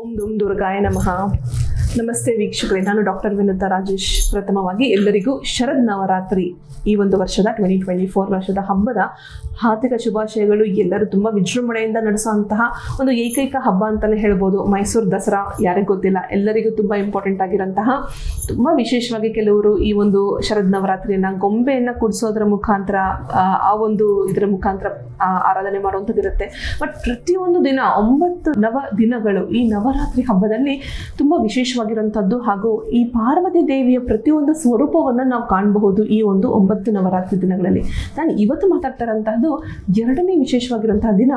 ओम दुम दुर्गाय नमः। ನಮಸ್ತೆ ವೀಕ್ಷಕರೇ ನಾನು ಡಾಕ್ಟರ್ ವಿನುತಾ ರಾಜೇಶ್. ಪ್ರಥಮವಾಗಿ ಎಲ್ಲರಿಗೂ ಶರದ್ ನವರಾತ್ರಿ. ಈ ಒಂದು ವರ್ಷದ ಟ್ವೆಂಟಿ ಟ್ವೆಂಟಿ ಫೋರ್ ವರ್ಷದ ಹಬ್ಬದ ಹಾರ್ದಿಕ ಶುಭಾಶಯಗಳು. ಎಲ್ಲರೂ ತುಂಬ ವಿಜೃಂಭಣೆಯಿಂದ ನಡೆಸುವಂತಹ ಒಂದು ಏಕೈಕ ಹಬ್ಬ ಅಂತಲೇ ಹೇಳ್ಬೋದು. ಮೈಸೂರು ದಸರಾ ಯಾರಿಗೂ ಗೊತ್ತಿಲ್ಲ ಎಲ್ಲರಿಗೂ ತುಂಬ ಇಂಪಾರ್ಟೆಂಟ್ ಆಗಿರೋಂತಹ ತುಂಬ ವಿಶೇಷವಾಗಿ ಕೆಲವರು ಈ ಒಂದು ಶರದ್ ನವರಾತ್ರಿಯನ್ನು ಗೊಂಬೆಯನ್ನು ಕುಡಿಸೋದ್ರ ಮುಖಾಂತರ ಆ, ಒಂದು ಇದರ ಮುಖಾಂತರ ಆರಾಧನೆ ಮಾಡುವಂಥದ್ದು ಇರುತ್ತೆ. ಬಟ್ ಪ್ರತಿಯೊಂದು ದಿನ ಒಂಬತ್ತು ನವ ದಿನಗಳು ಈ ನವರಾತ್ರಿ ಹಬ್ಬದಲ್ಲಿ ತುಂಬ ವಿಶೇಷವಾಗಿರುವಂಥದ್ದು ಹಾಗೂ ಈ ಪಾರ್ವತಿ ದೇವಿಯ ಪ್ರತಿಯೊಂದು ಸ್ವರೂಪವನ್ನು ನಾವು ಕಾಣಬಹುದು ಈ ಒಂದು ಒಂಬತ್ತು ನವರಾತ್ರಿ ದಿನಗಳಲ್ಲಿ. ನಾನು ಇವತ್ತು ಮಾತಾಡ್ತಾ ಎರಡನೇ ವಿಶೇಷವಾಗಿರುವಂತಹ ದಿನ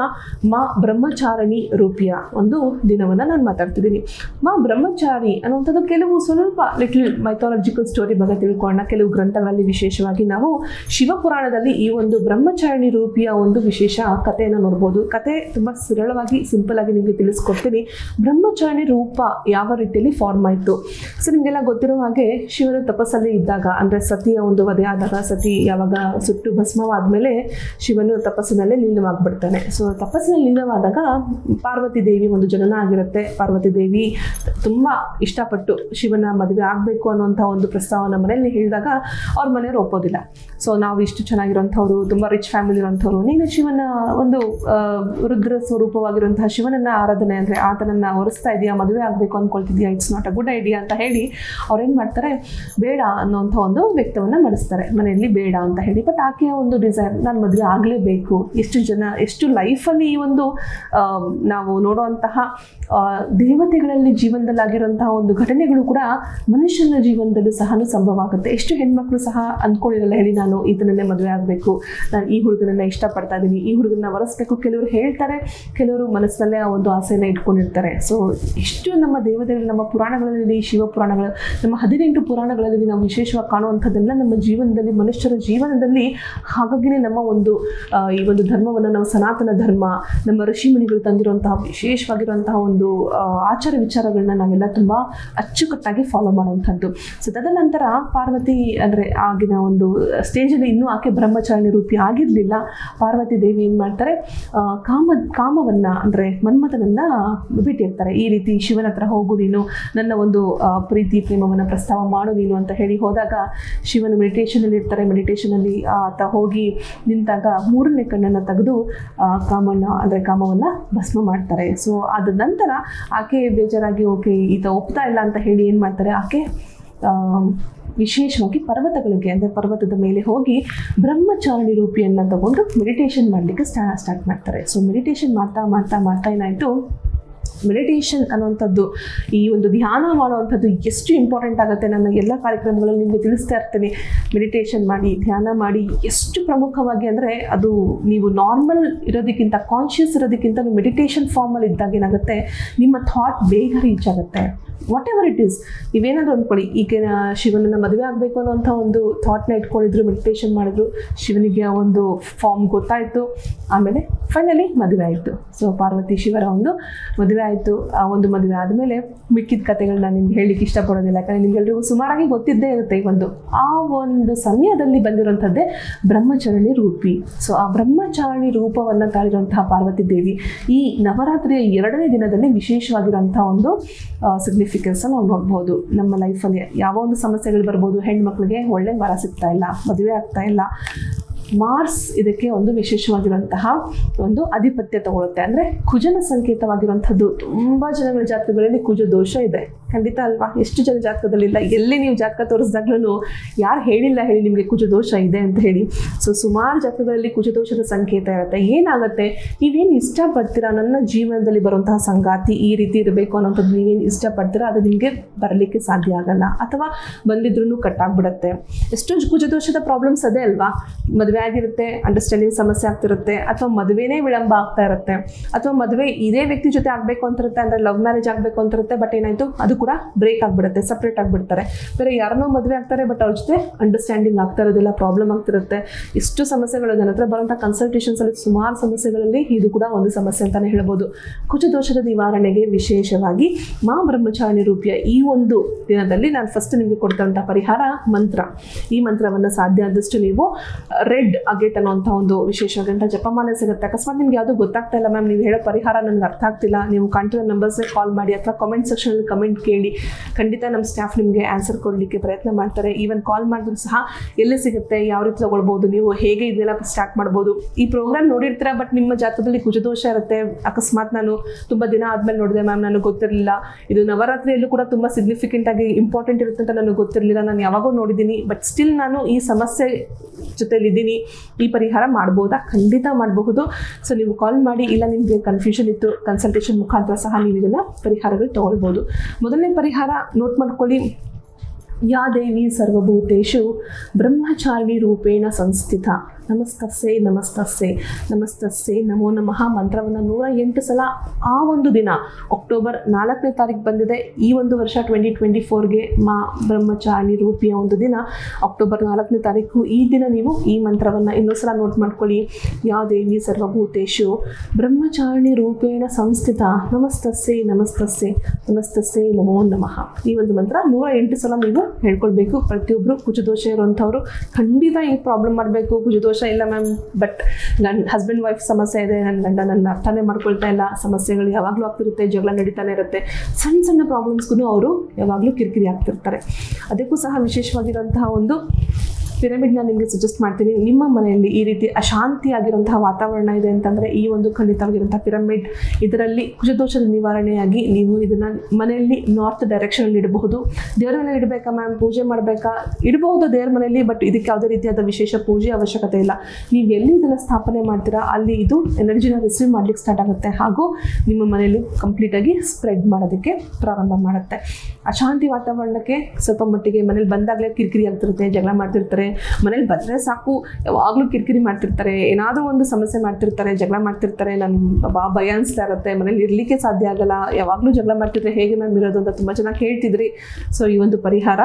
ಮಾ ಬ್ರಹ್ಮಚಾರಿಣಿ ರೂಪಿಯ ಒಂದು ದಿನವನ್ನು ನಾನು ಮಾತಾಡ್ತಿದ್ದೀನಿ. ಮಾ ಬ್ರಹ್ಮಚಾರಿ ಅನ್ನುವಂಥದ್ದು ಕೆಲವು ಸ್ವಲ್ಪ ಲಿಟಲ್ ಮೈಥಾಲಜಿಕಲ್ ಸ್ಟೋರಿ ಬಗ್ಗೆ ತಿಳ್ಕೊಳ್ಳೋಣ. ಕೆಲವು ಗ್ರಂಥಗಳಲ್ಲಿ ವಿಶೇಷವಾಗಿ ನಾವು ಶಿವಪುರಾಣದಲ್ಲಿ ಈ ಒಂದು ಬ್ರಹ್ಮಚಾರಿಣಿ ರೂಪಿಯ ಒಂದು ವಿಶೇಷ ಕಥೆಯನ್ನು ನೋಡ್ಬೋದು. ಕತೆ ತುಂಬ ಸರಳವಾಗಿ ಸಿಂಪಲ್ ಆಗಿ ನಿಮಗೆ ತಿಳಿಸ್ಕೊಡ್ತೀನಿ. ಬ್ರಹ್ಮಚಾರಿಣಿ ರೂಪ ಯಾವ ರೀತಿಯಲ್ಲಿ ಫಾರ್ಮ್ ಆಯಿತು. ಸೊ ನಿಮಗೆಲ್ಲ ಗೊತ್ತಿರೋ ಹಾಗೆ ಶಿವನ ತಪಸ್ಸಲ್ಲಿ ಇದ್ದಾಗ, ಅಂದರೆ ಸತಿಯ ಒಂದು ವಧೆ ಆದಾಗ, ಸತಿ ಯಾವಾಗ ಸುಟ್ಟು ಭಸ್ಮವಾದ್ಮೇಲೆ ಶಿವನು ತಪಸ್ಸಿನಲ್ಲೇ ಲೀನವಾಗ್ಬಿಡ್ತಾನೆ. ಸೊ ತಪಸ್ಸಿನಲ್ಲಿ ಲೀನವಾದಾಗ ಪಾರ್ವತಿ ದೇವಿ ಒಂದು ಜನನ ಆಗಿರುತ್ತೆ. ಪಾರ್ವತಿ ದೇವಿ ತುಂಬ ಇಷ್ಟಪಟ್ಟು ಶಿವನ ಮದುವೆ ಆಗಬೇಕು ಅನ್ನುವಂಥ ಒಂದು ಪ್ರಸ್ತಾವನ ಮನೆಯಲ್ಲಿ ಹೇಳಿದಾಗ ಅವ್ರ ಮನೆಯವರು ಒಪ್ಪೋದಿಲ್ಲ. ಸೊ ನಾವು ಇಷ್ಟು ಚೆನ್ನಾಗಿರೋಂಥವ್ರು ತುಂಬ ರಿಚ್ ಫ್ಯಾಮಿಲಿ ಇರೋಂಥವ್ರು ನೀನು ಶಿವನ ಒಂದು ರುದ್ರ ಸ್ವರೂಪವಾಗಿರುವಂತಹ ಶಿವನನ್ನ ಆರಾಧನೆ ಅಂದರೆ ಆತನನ್ನ ಹೊರಿಸ್ತಾ ಇದೆಯಾ, ಮದುವೆ ಆಗಬೇಕು ಅಂದ್ಕೊಳ್ತಿದ್ಯಾ it's not a good idea ಅಂತ ಹೇಳಿ ಅವ್ರೇನು ಮಾಡ್ತಾರೆ, ಬೇಡ ಅನ್ನೋಂಥ ಒಂದು ವ್ಯಕ್ತವನ್ನು ಮಾಡಿಸ್ತಾರೆ ಮನೆಯಲ್ಲಿ ಬೇಡ ಅಂತ ಹೇಳಿ. ಬಟ್ ಆಕೆಯ ಒಂದು ಡಿಸೈರ್ ನಾನು ಮದುವೆ ಆಗಲೇಬೇಕು. ಎಷ್ಟು ಜನ, ಎಷ್ಟು ಲೈಫಲ್ಲಿ ಈ ಒಂದು ನಾವು ನೋಡುವಂತಹ ದೇವತೆಗಳಲ್ಲಿ ಜೀವನದಲ್ಲಿ ಆಗಿರುವಂತಹ ಒಂದು ಘಟನೆಗಳು ಕೂಡ ಮನುಷ್ಯನ ಜೀವನದಲ್ಲೂ ಸಹ ಸಂಭವ ಆಗುತ್ತೆ ಎಷ್ಟು ಹೆಣ್ಮಕ್ಳು ಸಹ ಅಂದ್ಕೊಂಡಿರಲ್ಲ, ಹೇಳಿ ನಾನು ಇದನ್ನೇ ಮದುವೆ ಆಗಬೇಕು, ನಾನು ಈ ಹುಡುಗನನ್ನ ಇಷ್ಟಪಡ್ತಾ ಇದ್ದೀನಿ ಈ ಹುಡುಗನ ವರೆಸ್ಬೇಕು. ಕೆಲವರು ಹೇಳ್ತಾರೆ, ಕೆಲವರು ಮನಸ್ಸಿನಲ್ಲೇ ಆ ಒಂದು ಆಸೆಯನ್ನು ಇಟ್ಕೊಂಡಿರ್ತಾರೆ. ಸೊ ಎಷ್ಟು ನಮ್ಮ ದೇವತೆಗಳು, ನಮ್ಮ ಪುರಾಣಗಳಲ್ಲಿ ಶಿವ ಪುರಾಣಗಳು ನಮ್ಮ ಹದಿನೆಂಟು ಪುರಾಣಗಳಲ್ಲಿ ನಾವು ವಿಶೇಷವಾಗಿ ಕಾಣುವಂಥದ್ದೆಲ್ಲ ನಮ್ಮ ಜೀವನದಲ್ಲಿ, ಮನುಷ್ಯರ ಜೀವನದಲ್ಲಿ ಹಾಗಾಗಿನೇ ನಮ್ಮ ಒಂದು ಈ ಒಂದು ಧರ್ಮವನ್ನು ನಾವು ಸನಾತನ ಧರ್ಮ, ನಮ್ಮ ಋಷಿಮುನಿಗಳು ತಂದಿರುವಂತಹ, ವಿಶೇಷವಾಗಿರುವಂತಹ ಒಂದು ಆ, ಆಚಾರ ವಿಚಾರಗಳನ್ನ ನಾವೆಲ್ಲ ತುಂಬ ಅಚ್ಚುಕಟ್ಟಾಗಿ ಫಾಲೋ ಮಾಡುವಂಥದ್ದು. ಸೊ ತದನಂತರ ಪಾರ್ವತಿ ಅಂದರೆ ಆಗಿನ ಒಂದು ಸ್ಟೇಜಲ್ಲಿ ಇನ್ನೂ ಆಕೆ ಬ್ರಹ್ಮಚಾರಿಣಿ ರೂಪಿ ಆಗಿರಲಿಲ್ಲ. ಪಾರ್ವತಿ ದೇವಿ ಏನು ಮಾಡ್ತಾರೆ ಕಾಮ ಕಾಮವನ್ನು ಅಂದರೆ ಮನ್ಮಥನನ್ನು ಬಿಟ್ಟಿರ್ತಾರೆ. ಈ ರೀತಿ ಶಿವನ ಹತ್ರ ಹೋಗು ನೀನು ನನ್ನ ಒಂದು ಪ್ರೀತಿ ಪ್ರೇಮವನ್ನು ಪ್ರಸ್ತಾವ ಮಾಡು ನೀನು ಅಂತ ಹೇಳಿ ಹೋದಾಗ ಶಿವನು ಮೆಡಿಟೇಷನಲ್ಲಿ ಇರ್ತಾರೆ. ಮೆಡಿಟೇಷನಲ್ಲಿ ಆತ ಹೋಗಿ ನಿಂತಾಗ ಮೂರನೇ ಕಣ್ಣನ್ನು ತೆಗೆದು ಕಾಮನ್ನು ಕಾಮನ ಅಂದರೆ ಕಾಮವನ್ನು ಭಸ್ಮ ಮಾಡ್ತಾರೆ. ಸೊ ಅದ ನಂತರ ಆಕೆ ಬೇಜಾರಾಗಿ, ಓಕೆ, ಈತ ಒಪ್ತಾ ಇಲ್ಲ ಅಂತ ಹೇಳಿ ಏನು ಮಾಡ್ತಾರೆ? ಆಕೆ ವಿಶೇಷವಾಗಿ ಪರ್ವತಗಳಿಗೆ, ಅಂದರೆ ಪರ್ವತದ ಮೇಲೆ ಹೋಗಿ ಬ್ರಹ್ಮಚಾರಣಿ ರೂಪಿಯನ್ನು ತಗೊಂಡು ಮೆಡಿಟೇಷನ್ ಮಾಡಲಿಕ್ಕೆ ಸ್ಟಾ ಸ್ಟಾರ್ಟ್ ಮಾಡ್ತಾರೆ. ಸೊ ಮೆಡಿಟೇಷನ್ ಮಾಡ್ತಾ ಮಾಡ್ತಾ ಮಾಡ್ತಾ ಏನಾಯಿತು? ಮೆಡಿಟೇಷನ್ ಅನ್ನುವಂಥದ್ದು, ಈ ಒಂದು ಧ್ಯಾನ ಮಾಡುವಂಥದ್ದು ಎಷ್ಟು ಇಂಪಾರ್ಟೆಂಟ್ ಆಗುತ್ತೆ ನನ್ನ ಎಲ್ಲ ಕಾರ್ಯಕ್ರಮಗಳಲ್ಲಿ ನಿಮಗೆ ತಿಳಿಸ್ತಾ ಇರ್ತೇನೆ. ಮೆಡಿಟೇಷನ್ ಮಾಡಿ, ಧ್ಯಾನ ಮಾಡಿ, ಎಷ್ಟು ಪ್ರಮುಖವಾಗಿ ಅಂದರೆ ಅದು ನೀವು ನಾರ್ಮಲ್ ಇರೋದಕ್ಕಿಂತ ಕಾನ್ಷಿಯಸ್ ಇರೋದಕ್ಕಿಂತ ನೀವು ಮೆಡಿಟೇಷನ್ ಫಾರ್ಮಲ್ಲಿ ಇದ್ದಾಗ ಏನಾಗುತ್ತೆ, ನಿಮ್ಮ ಥಾಟ್ ಬೇಗ ರೀಚ್ ಆಗುತ್ತೆ. ವಾಟ್ ಎವರ್ ಇಟ್ ಈಸ್ ನೀವೇನಾದರೂ ಅಂದ್ಕೊಳ್ಳಿ ಈಗ ಶಿವನನ್ನು ಮದುವೆ ಆಗಬೇಕು ಅನ್ನೋಂಥ ಒಂದು ಥಾಟ್ನ ಇಟ್ಕೊಂಡಿದ್ರು ಮೆಡಿಟೇಷನ್ ಮಾಡಿದ್ರು, ಶಿವನಿಗೆ ಆ ಒಂದು ಫಾರ್ಮ್ ಗೊತ್ತಾಯಿತು, ಆಮೇಲೆ ಫೈನಲಿ ಮದುವೆ ಆಯಿತು. ಸೊ ಪಾರ್ವತಿ ಶಿವರ ಒಂದು ಮದುವೆ ಆಯಿತು, ಆ ಒಂದು ಮದುವೆ ಆದಮೇಲೆ ಮಿಕ್ಕಿದ ಕಥೆಗಳನ್ನ ನಿಮ್ಗೆ ಹೇಳಲಿಕ್ಕೆ ಇಷ್ಟಪಡೋದಿಲ್ಲ. ಯಾಕಂದರೆ ನಿಮ್ಗೆಲ್ರಿಗೂ ಸುಮಾರಾಗಿ ಗೊತ್ತಿದ್ದೇ ಇರುತ್ತೆ ಈ ಒಂದು, ಆ ಒಂದು ಸಮಯದಲ್ಲಿ ಬಂದಿರುವಂಥದ್ದೇ ಬ್ರಹ್ಮಚರಣಿ ರೂಪಿ. ಸೊ ಆ ಬ್ರಹ್ಮಚಾರಿಣಿ ರೂಪವನ್ನು ತಾಳಿರುವಂತಹ ಪಾರ್ವತಿ ದೇವಿ ಈ ನವರಾತ್ರಿಯ ಎರಡನೇ ದಿನದಲ್ಲಿ ವಿಶೇಷವಾಗಿರುವಂಥ ಒಂದು ಸಿಗ್ನಿಫಿಕೆನ್ಸ್ ನಾವು ನೋಡ್ಬೋದು. ನಮ್ಮ ಲೈಫಲ್ಲಿ ಯಾವ ಒಂದು ಸಮಸ್ಯೆಗಳು ಬರ್ಬೋದು ಹೆಣ್ಮಕ್ಳಿಗೆ ಒಳ್ಳೆ ವರ ಸಿಗ್ತಾ ಇಲ್ಲ, ಮದುವೆ ಆಗ್ತಾ ಇಲ್ಲ ಮಾರ್ಸ್ ಇದಕ್ಕೆ ಒಂದು ವಿಶೇಷವಾಗಿರುವಂತಹ ಒಂದು ಆಧಿಪತ್ಯ ತಗೊಳುತ್ತೆ ಅಂದರೆ ಕುಜನ ಸಂಕೇತವಾಗಿರುವಂಥದ್ದು. ತುಂಬ ಜನಗಳ ಜಾತಕಗಳಲ್ಲಿ ಕುಜ ದೋಷ ಇದೆ. ಖಂಡಿತ ಅಲ್ವಾ? ಎಷ್ಟು ಜನ ಜಾತಕದಲ್ಲಿಲ್ಲ? ಎಲ್ಲಿ ನೀವು ಜಾತಕ ತೋರಿಸಿದಾಗ್ಲೂ ಯಾರು ಹೇಳಿಲ್ಲ ಹೇಳಿ ನಿಮಗೆ ಕುಜದೋಷ ಇದೆ ಅಂತ ಹೇಳಿ. ಸೊ ಸುಮಾರು ಜಾತಕದಲ್ಲಿ ಕುಜದೋಷದ ಸಂಕೇತ ಇರುತ್ತೆ. ಏನಾಗುತ್ತೆ? ನೀವೇನು ಇಷ್ಟಪಡ್ತೀರಾ? ನನ್ನ ಜೀವನದಲ್ಲಿ ಬರುವಂತಹ ಸಂಗಾತಿ ಈ ರೀತಿ ಇರಬೇಕು ಅನ್ನೋಂಥದ್ದು ನೀವೇನು ಇಷ್ಟಪಡ್ತೀರಾ? ಅದು ನಿಮಗೆ ಬರಲಿಕ್ಕೆ ಸಾಧ್ಯ ಆಗಲ್ಲ. ಅಥವಾ ಬಂದಿದ್ರೂ ಕಟ್ಟಾಗ್ಬಿಡುತ್ತೆ. ಎಷ್ಟೋ ಕುಜದೋಷದ ಪ್ರಾಬ್ಲಮ್ಸ್ ಅದೇ ಅಲ್ವಾ? ಮದುವೆ ಆಗಿರುತ್ತೆ ಅಂಡರ್ಸ್ಟ್ಯಾಂಡಿಂಗ್ ಸಮಸ್ಯೆ ಆಗ್ತಿರುತ್ತೆ, ಅಥವಾ ಮದುವೆನೇ ವಿಳಂಬ ಆಗ್ತಾ ಇರುತ್ತೆ, ಅಥವಾ ಮದುವೆ ಇದೇ ವ್ಯಕ್ತಿ ಜೊತೆ ಆಗಬೇಕು ಅಂತಿರುತ್ತೆ, ಅಂದರೆ ಲವ್ ಮ್ಯಾರೇಜ್ ಆಗಬೇಕು ಅಂತಿರುತ್ತೆ ಬಟ್ ಏನಾಯಿತು? ಅದು ಕೂಡ ಬ್ರೇಕ್ ಆಗಿಬಿಡುತ್ತೆ ಸಪ್ರೇಟ್ ಆಗಿಬಿಡ್ತಾರೆ. ಬೇರೆ ಯಾರನ್ನೋ ಮದುವೆ ಆಗ್ತಾರೆ ಬಟ್ ಅವ್ರ ಜೊತೆ ಅಂಡರ್ಸ್ಟ್ಯಾಂಡಿಂಗ್ ಆಗ್ತಾ ಇರೋದಿಲ್ಲ ಪ್ರಾಬ್ಲಮ್ ಆಗ್ತಿರುತ್ತೆ. ಇಷ್ಟು ಸಮಸ್ಯೆಗಳು ನನ್ನ ಹತ್ರ ಬರುವಂಥ ಕನ್ಸಲ್ಟೇಷನ್ಸಲ್ಲಿ ಸುಮಾರು ಸಮಸ್ಯೆಗಳಲ್ಲಿ ಇದು ಕೂಡ ಒಂದು ಸಮಸ್ಯೆ ಅಂತಲೇ ಹೇಳ್ಬೋದು. ಕುಜದೋಷದ ನಿವಾರಣೆಗೆ ವಿಶೇಷವಾಗಿ ಮಾ ಬ್ರಹ್ಮಚಾರಿಣಿ ರೂಪಿಯ ಈ ಒಂದು ದಿನದಲ್ಲಿ ನಾನು ಫಸ್ಟ್ ನಿಮಗೆ ಕೊಡ್ತಂಥ ಪರಿಹಾರ ಮಂತ್ರ. ಈ ಮಂತ್ರವನ್ನು ಸಾಧ್ಯ ಆದಷ್ಟು ನೀವು ರೆಡ್ ಅಗೇಟ್ ಅನ್ನುವಂಥ ಒಂದು ವಿಶೇಷವಾದಂಥ ಜಪಮಾನ ಸಿಗುತ್ತೆ ಅಕಸ್ಮಾತ್ ನಿಮ್ಗೆ ಯಾವುದು ಗೊತ್ತಾಗ್ತಾ ಇಲ್ಲ ಮ್ಯಾಮ್, ನೀವು ಹೇಳೋ ಪರಿಹಾರ ನನಗೆ ಅರ್ಥ ಆಗ್ತಿಲ್ಲ. ನೀವು ಕಾಂಟಿರೋ ನಂಬರ್ಸ್ಗೆ ಕಾಲ್ ಮಾಡಿ ಅಥವಾ ಕಮೆಂಟ್ ಸೆಕ್ಷನಲ್ಲಿ ಕಮೆಂಟ್ಗೆ ಖಂಡಿತ ನಮ್ಮ ಸ್ಟಾಫ್ ನಿಮಗೆ ಆನ್ಸರ್ ಕೊಡಲಿಕ್ಕೆ ಪ್ರಯತ್ನ ಮಾಡ್ತಾರೆ. ಈವನ್ ಕಾಲ್ ಮಾಡಿದ್ರು ಸಹ ಎಲ್ಲಿ ಸಿಗುತ್ತೆ, ಯಾವ ರೀತಿ ತಗೊಳ್ಬೋದು, ನೀವು ಹೇಗೆ ಇದೆಲ್ಲ ಸ್ಟಾರ್ಟ್ ಮಾಡ್ಬೋದು. ಈ ಪ್ರೋಗ್ರಾಮ್ ನೋಡಿರ್ತೀರಾ ಬಟ್ ನಿಮ್ಮ ಜಾತಕದಲ್ಲಿ ಕುಜದೋಷ ಇರುತ್ತೆ. ಅಕಸ್ಮಾತ್ ನಾನು ತುಂಬ ದಿನ ಆದಮೇಲೆ ನೋಡಿದೆ ಮ್ಯಾಮ್ ನನಗೆ ಗೊತ್ತಿರಲಿಲ್ಲ. ಇದು ನವರಾತ್ರಿಯಲ್ಲೂ ಕೂಡ ತುಂಬ ಸಿಗ್ನಿಫಿಕೆಂಟ್ ಆಗಿ ಇಂಪಾರ್ಟೆಂಟ್ ಇರುತ್ತೆ ಅಂತ ನನಗೆ ಗೊತ್ತಿರಲಿಲ್ಲ. ನಾನು ಯಾವಾಗೋ ನೋಡಿದ್ದೀನಿ ಬಟ್ ಸ್ಟಿಲ್ ನಾನು ಈ ಸಮಸ್ಯೆ ಜೊತೆಲಿದ್ದೀನಿ. ಈ ಪರಿಹಾರ ಮಾಡ್ಬೋದಾ? ಖಂಡಿತ ಮಾಡಬಹುದು. ಸೊ ನೀವು ಕಾಲ್ ಮಾಡಿ, ಇಲ್ಲ ನಿಮಗೆ ಕನ್ಫ್ಯೂಷನ್ ಇತ್ತು ಕನ್ಸಲ್ಟೇಷನ್ ಮುಖಾಂತರ ಸಹ ನೀವು ಇದನ್ನು ಪರಿಹಾರಗಳು ತೊಗೊಳ್ಬೋದು. ಪರಿಹಾರ ನೋಟ್ ಮಾಡ್ಕೊಳ್ಳಿ. ಯಾ ದೇವಿ ಸರ್ವಭೂತೇಶು ಬ್ರಹ್ಮಚಾರಿಣಿ ರೂಪೇಣ ಸಂಸ್ಥಿತ. ನಮಸ್ತಸ್ಸೆ ನಮಸ್ತಸ್ಸೆ ನಮಸ್ತಸ್ಸೆ, ನಮೋ ನಮಃ. ಮಂತ್ರವನ್ನು ನೂರ ಎಂಟು ಸಲ ಆ ಒಂದು ದಿನ, ಅಕ್ಟೋಬರ್ ನಾಲ್ಕನೇ ತಾರೀಕು ಬಂದಿದೆ. ಈ ಒಂದು ವರ್ಷ ಟ್ವೆಂಟಿ ಟ್ವೆಂಟಿ ಫೋರ್ಗೆ ಮಾ ಬ್ರಹ್ಮಚಾರಿಣಿ ರೂಪಿಯ ಒಂದು ದಿನ, ಅಕ್ಟೋಬರ್ ನಾಲ್ಕನೇ ತಾರೀಕು ಈ ದಿನ ನೀವು ಈ ಮಂತ್ರವನ್ನು ಇನ್ನೊಂದು ಸಲ ನೋಟ್ ಮಾಡ್ಕೊಳ್ಳಿ. ಯಾ ದೇವಿ ಸರ್ವಭೂತೇಶು ಬ್ರಹ್ಮಚಾರಿಣಿ ರೂಪೇಣ ಸಂಸ್ಥಿತ. ನಮಸ್ತಸ್ಸೆ ನಮಸ್ತಸ್ಸೆ ನಮಸ್ತಸ್ಸೆ, ನಮೋ ನಮಃ. ಈ ಒಂದು ಮಂತ್ರ ನೂರ ಎಂಟು ಸಲ ನೀವು ಹೇಳ್ಕೊಳ್ಬೇಕು. ಪ್ರತಿಯೊಬ್ಬರು ಕುಜದೋಷ ಇರುವಂಥವ್ರು ಖಂಡಿತ ಈ ಪ್ರಾಬ್ಲಮ್ ಮಾಡಬೇಕು. ಕುಜದೋಷ ಇಲ್ಲ ಮ್ಯಾಮ್ ಬಟ್ ನನ್ನ ಹಸ್ಬೆಂಡ್ ವೈಫ್ ಸಮಸ್ಯೆ ಇದೆ. ನನ್ನ ಗಂಡ ನನ್ನ ಅರ್ಥನೇ ಮಾಡ್ಕೊಳ್ತಾ ಇಲ್ಲ. ಸಮಸ್ಯೆಗಳು ಯಾವಾಗಲೂ ಆಗ್ತಿರುತ್ತೆ, ಜಗಳ ನಡೀತಾನೆ ಇರುತ್ತೆ. ಸಣ್ಣ ಸಣ್ಣ ಪ್ರಾಬ್ಲಮ್ಸ್ಗೂ ಅವರು ಯಾವಾಗಲೂ ಕಿರಿಕಿರಿ ಆಗ್ತಿರ್ತಾರೆ. ಅದಕ್ಕೂ ಸಹ ವಿಶೇಷವಾಗಿರುವಂತಹ ಒಂದು ಪಿರಮಿಡ್ನ ನಿಮಗೆ ಸಜೆಸ್ಟ್ ಮಾಡ್ತೀನಿ. ನಿಮ್ಮ ಮನೆಯಲ್ಲಿ ಈ ರೀತಿ ಅಶಾಂತಿಯಾಗಿರುವಂತಹ ವಾತಾವರಣ ಇದೆ ಅಂತಂದರೆ ಈ ಒಂದು ಖಂಡಿತವಾಗಿರುವಂಥ ಪಿರಮಿಡ್ ಇದರಲ್ಲಿ ಕುಜದೋಷ ನಿವಾರಣೆಯಾಗಿ ನೀವು ಇದನ್ನು ಮನೆಯಲ್ಲಿ ನಾರ್ತ್ ಡೈರೆಕ್ಷನಲ್ಲಿ ಇಡಬಹುದು. ದೇವರ ಇಡಬೇಕಾ ಮ್ಯಾಮ್ ಪೂಜೆ ಮಾಡಬೇಕಾ? ಇಡಬಹುದು ದೇವರ ಮನೆಯಲ್ಲಿ ಬಟ್ ಇದಕ್ಕೆ ಯಾವುದೇ ರೀತಿಯಾದ ವಿಶೇಷ ಪೂಜೆ ಅವಶ್ಯಕತೆ ಇಲ್ಲ. ನೀವು ಎಲ್ಲಿ ಇದನ್ನು ಸ್ಥಾಪನೆ ಮಾಡ್ತೀರಾ, ಅಲ್ಲಿ ಇದು ಎನರ್ಜಿನ ರಿಸೀವ್ ಮಾಡ್ಲಿಕ್ಕೆ ಸ್ಟಾರ್ಟ್ ಆಗುತ್ತೆ. ಹಾಗೂ ನಿಮ್ಮ ಮನೆಯಲ್ಲಿ ಕಂಪ್ಲೀಟಾಗಿ ಸ್ಪ್ರೆಡ್ ಮಾಡೋದಕ್ಕೆ ಪ್ರಾರಂಭ ಮಾಡುತ್ತೆ. ಅಶಾಂತಿ ವಾತಾವರಣಕ್ಕೆ ಸ್ವಲ್ಪ ಮಟ್ಟಿಗೆ ಮನೇಲಿ ಬಂದಾಗಲೇ ಕಿರಿಕಿರಿ ಆಗ್ತಿರುತ್ತೆ, ಜಗಳ ಮಾಡ್ತಿರ್ತಾರೆ. ಮನೇಲಿ ಬಂದರೆ ಸಾಕು. ಯಾವಾಗಲೂ ಕಿರಿಕಿರಿ ಮಾಡ್ತಿರ್ತಾರೆ, ಏನಾದರೂ ಒಂದು ಸಮಸ್ಯೆ ಮಾಡ್ತಿರ್ತಾರೆ, ಜಗಳ ಮಾಡ್ತಿರ್ತಾರೆ ನನ್ನ ಬಾ, ಭಯ ಅನಿಸ್ತಾ ಇರುತ್ತೆ, ಮನೇಲಿ ಇರಲಿಕ್ಕೆ ಸಾಧ್ಯ ಆಗಲ್ಲ, ಯಾವಾಗಲೂ ಜಗಳ ಮಾಡ್ತಿದ್ರೆ ಹೇಗೆ ಮ್ಯಾಮ್ ಇರೋದು ಅಂತ ತುಂಬ ಜನ ಕೇಳ್ತಿದ್ರಿ. ಸೊ ಈ ಒಂದು ಪರಿಹಾರ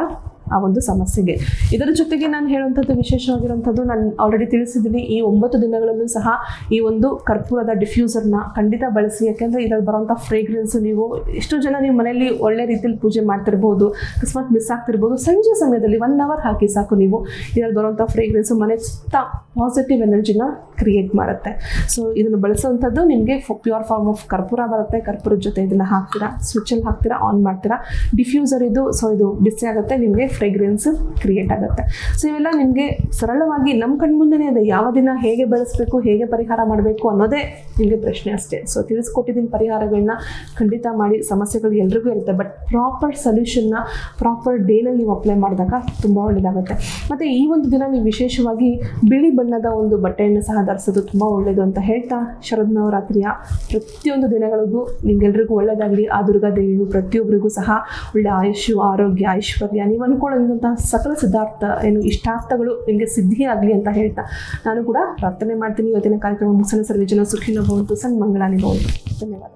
ಆ ಒಂದು ಸಮಸ್ಯೆಗೆ. ಇದರ ಜೊತೆಗೆ ನಾನು ಹೇಳುವಂಥದ್ದು ವಿಶೇಷವಾಗಿರುವಂಥದ್ದು ನಾನು ಆಲ್ರೆಡಿ ತಿಳಿಸಿದ್ದೀನಿ, ಈ ಒಂಬತ್ತು ದಿನಗಳಲ್ಲೂ ಸಹ ಈ ಒಂದು ಕರ್ಪೂರದ ಡಿಫ್ಯೂಸರ್ನ ಖಂಡಿತ ಬಳಸಿ, ಯಾಕೆಂದರೆ ಇದರಲ್ಲಿ ಬರುವಂಥ ಫ್ರೇಗ್ರೆನ್ಸ್ ನೀವು ಎಷ್ಟೋ ಜನ ನೀವು ಮನೆಯಲ್ಲಿ ಒಳ್ಳೆ ರೀತಿಯಲ್ಲಿ ಪೂಜೆ ಮಾಡ್ತಿರ್ಬೋದು, ಅಕಸ್ಮಾತ್ ಮಿಸ್ ಆಗ್ತಿರ್ಬೋದು, ಸಂಜೆ ಸಮಯದಲ್ಲಿ ಒನ್ ಅವರ್ ಹಾಕಿ ಸಾಕು ನೀವು. ಇದರಲ್ಲಿ ಬರುವಂಥ ಫ್ರೇಗ್ರೆನ್ಸು ಮನೆ ಸುತ್ತ ಪಾಸಿಟಿವ್ ಎನರ್ಜಿನ ಕ್ರಿಯೇಟ್ ಮಾಡುತ್ತೆ. ಸೊ ಇದನ್ನು ಬಳಸುವಂಥದ್ದು ನಿಮಗೆ ಪ್ಯೂರ್ ಫಾರ್ಮ್ ಆಫ್ ಕರ್ಪೂರ ಬರುತ್ತೆ. ಕರ್ಪೂರದ ಜೊತೆ ಇದನ್ನು ಹಾಕ್ತೀರಾ ಸ್ವಿಚ್ಚಲ್ಲಿ ಹಾಕ್ತೀರಾ ಆನ್ ಮಾಡ್ತೀರಾ. ಡಿಫ್ಯೂಸರ್ ಇದು ಸೊ ಇದು ಬಿಸಿ ಆಗುತ್ತೆ, ನಿಮಗೆ ಫ್ರೇಗ್ರೆನ್ಸ್ ಕ್ರಿಯೇಟ್ ಆಗುತ್ತೆ. ಸೊ ಇವೆಲ್ಲ ನಿಮಗೆ ಸರಳವಾಗಿ ನಮ್ಮ ಕಣ್ಮುಂದೆನೇ ಅದೇ. ಯಾವ ದಿನ ಹೇಗೆ ಬಳಸಬೇಕು, ಹೇಗೆ ಪರಿಹಾರ ಮಾಡಬೇಕು ಅನ್ನೋದೇ ನಿಮಗೆ ಪ್ರಶ್ನೆ ಅಷ್ಟೇ. ಸೊ ತಿಳಿಸ್ಕೊಟ್ಟಿದ್ದೀನಿ ಪರಿಹಾರಗಳನ್ನ ಖಂಡಿತ ಮಾಡಿ ಸಮಸ್ಯೆಗಳು ಎಲ್ರಿಗೂ ಇರುತ್ತೆ. ಬಟ್ ಪ್ರಾಪರ್ ಸೊಲ್ಯೂಷನ್ನ ಪ್ರಾಪರ್ ಡೇನಲ್ಲಿ ನೀವು ಅಪ್ಲೈ ಮಾಡಿದಾಗ ತುಂಬ ಒಳ್ಳೆಯದಾಗುತ್ತೆ ಮತ್ತು ಈ ಒಂದು ದಿನ ನೀವು ವಿಶೇಷವಾಗಿ ಬಿಳಿ ಬಣ್ಣದ ಒಂದು ಬಟ್ಟೆಯನ್ನು ಸಹ ಧರಿಸೋದು ತುಂಬ ಒಳ್ಳೆಯದು ಅಂತ ಹೇಳ್ತಾ ಶರದ್ ನವರಾತ್ರಿಯ ಪ್ರತಿಯೊಂದು ದಿನಗಳಿಗೂ ನಿಮ್ಗೆಲ್ರಿಗೂ ಒಳ್ಳೆಯದಾಗಲಿ ಆ ದುರ್ಗಾದೇವಿಯು ಪ್ರತಿಯೊಬ್ಬರಿಗೂ ಸಹ ಒಳ್ಳೆ ಆಯುಷು, ಆರೋಗ್ಯ, ಐಶ್ವರ್ಯ ನೀವು ಅನ್ಕೊಳ್ಳೋಂಥ ಸಕಲ ಸಿದ್ಧಾರ್ಥ ಏನು ಇಷ್ಟಾರ್ಥಗಳು ನಿಮಗೆ ಸಿದ್ಧಿ ಆಗಲಿ ಅಂತ ಹೇಳ್ತಾ ನಾನು ಕೂಡ ಪ್ರಾರ್ಥನೆ ಮಾಡ್ತೀನಿ. ಇವತ್ತಿನ ಕಾರ್ಯಕ್ರಮ ಮುಗಿಸಲು ಸರ್ವೇ ಜನ ಸುಖಿನ ಸಣ್ಣ ಮಂಗಳಾನಿ ಭವಂತು. ಧನ್ಯವಾದ